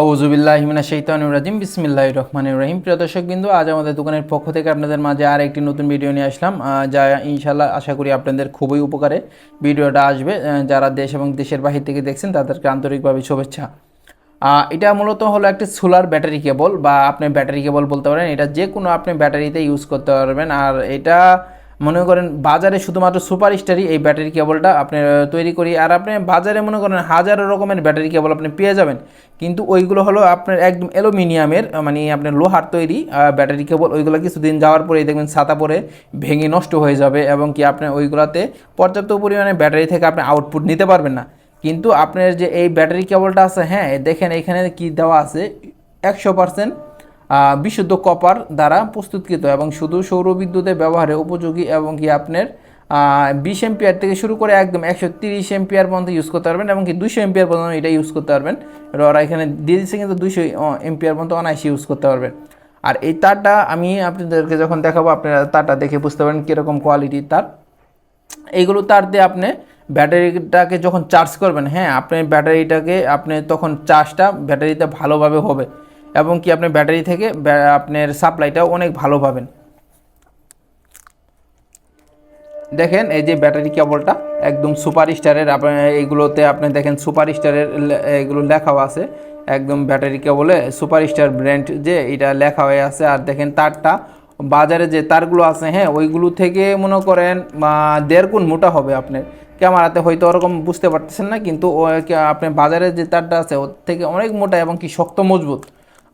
আউজুবিল্লাহ হিমিনা শৈতানুর রাজিম বিসমিল্লাহ রহমান রহিম। প্রিয় দর্শক বিন্দু, আজ আমাদের দোকানের পক্ষ থেকে আপনাদের মাঝে আর একটি নতুন ভিডিও নিয়ে আসলাম যা ইনশাল্লাহ আশা করি আপনাদের খুবই উপকারে ভিডিওটা আসবে যারা দেশ এবং দেশের বাহির থেকে দেখছেন তাদেরকে আন্তরিকভাবে শুভেচ্ছা। এটা মূলত হলো একটি সোলার ব্যাটারি কেবল বা আপনি ব্যাটারি কেবল বলতে পারেন, এটা যে কোনো আপনি ব্যাটারিতে ইউজ করতে পারবেন। আর এটা মনে করেন বাজারে শুধুমাত্র সুপার স্টারই এই ব্যাটারি কেবলটা আপনি তৈরি করি। আর আপনি বাজারে মনে করেন হাজারো রকমের ব্যাটারি কেবল আপনি পেয়ে যাবেন। কিন্তু ওইগুলো হলো আপনার একদম অ্যালুমিনিয়ামের মানে আপনার লোহার তৈরি ব্যাটারি কেবল। ওইগুলো কিছুদিন যাওয়ার পরেই দেখবেন ছাতা পরে ভেঙে নষ্ট হয়ে যাবে এবং কি আপনি ওইগুলোতে পর্যাপ্ত পরিমাণে ব্যাটারি থেকে আপনি আউটপুট নিতে পারবেন না। কিন্তু আপনার যে এই ব্যাটারি কেবলটা আছে হ্যাঁ দেখেন এখানে কি দেওয়া আছে, একশো পার্সেন্ট বিশুদ্ধ কপার দ্বারা প্রস্তুতকৃত এবং শুধু সৌর বিদ্যুতের ব্যবহারে উপযোগী এবং কি আপনার বিশ এম্পিয়ার থেকে শুরু করে একদম একশো তিরিশ এম্পিয়ার পর্যন্ত ইউজ করতে পারবেন এবং কি দুশো এম্পিয়ার পর্যন্ত এটা ইউজ করতে পারবেন। ওরা এখানে দিয়ে দিচ্ছে কিন্তু দুশো এম্পিয়ার পর্যন্ত অনায়াসে ইউজ করতে পারবেন। আর এই তারটা আমি আপনাদেরকে যখন দেখাবো, আপনারা তারটা দেখে বুঝতে পারেন কীরকম কোয়ালিটির তার। এইগুলো তার দিয়ে আপনি ব্যাটারিটাকে যখন চার্জ করবেন হ্যাঁ আপনি ব্যাটারিটাকে, আপনি তখন চার্জটা ব্যাটারিতে ভালোভাবে হবে। এবং কি আপনি ব্যাটারি থেকে আপনার সাপ্লাইটাও অনেক ভালো পাবেন। দেখেন, এই যে ব্যাটারি কেবলটা একদম সুপার স্টারের এইগুলোতে আপনি দেখেন সুপার স্টারের এগুলো লেখাও আছে। একদম ব্যাটারি কেবলে সুপার স্টার ব্র্যান্ড যে এটা লেখা হয়ে আছে। আর দেখেন তারটা, বাজারে যে তারগুলো আছে হ্যাঁ ওইগুলো থেকে মনে করেন দেড় গুণ মোটা হবে আপনার। ক্যামেরাতে হয়তো ওরকম বুঝতে পারতেছেন না, কিন্তু ও আপনার বাজারে যে তারটা আছে, ওর থেকে অনেক মোটা এবং কি শক্ত মজবুত।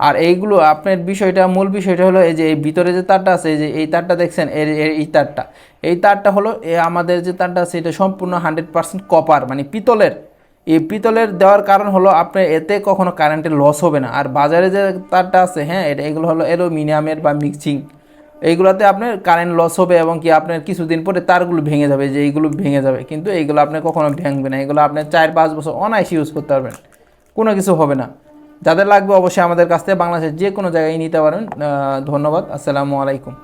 আর এইগুলো আপনার বিষয়টা, মূল বিষয়টা হলো এই যে এই ভিতরে যে তারটা আছে, এই যে এই তারটা দেখছেন, এর এই তারটা। এই তারটা হলো আমাদের যে তারটা আছে, এটা সম্পূর্ণ হান্ড্রেড পার্সেন্ট কপার মানে পিতলের। এই পিতলের দেওয়ার কারণ হলো আপনার এতে কখনো কারেন্টের লস হবে না। আর বাজারে যে তারটা আছে হ্যাঁ এটা, এগুলো হলো অ্যালুমিনিয়ামের বা মিক্সিং এইগুলোতে আপনার কারেন্ট লস হবে এবং কি আপনার কিছুদিন পরে তারগুলো ভেঙে যাবে, যে এইগুলো ভেঙে যাবে। কিন্তু এইগুলো আপনার কখনো ভেঙবে না। এগুলো আপনার চার পাঁচ বছর অনায়াসে ইউজ করতে পারবেন। কোনো কিছু হবে না। যাদের লাগবে অবশ্যই আমাদের কাছ থেকে বাংলাদেশের যে কোনো জায়গায় নিতে পারেন ধন্যবাদ। আসসালামু আলাইকুম।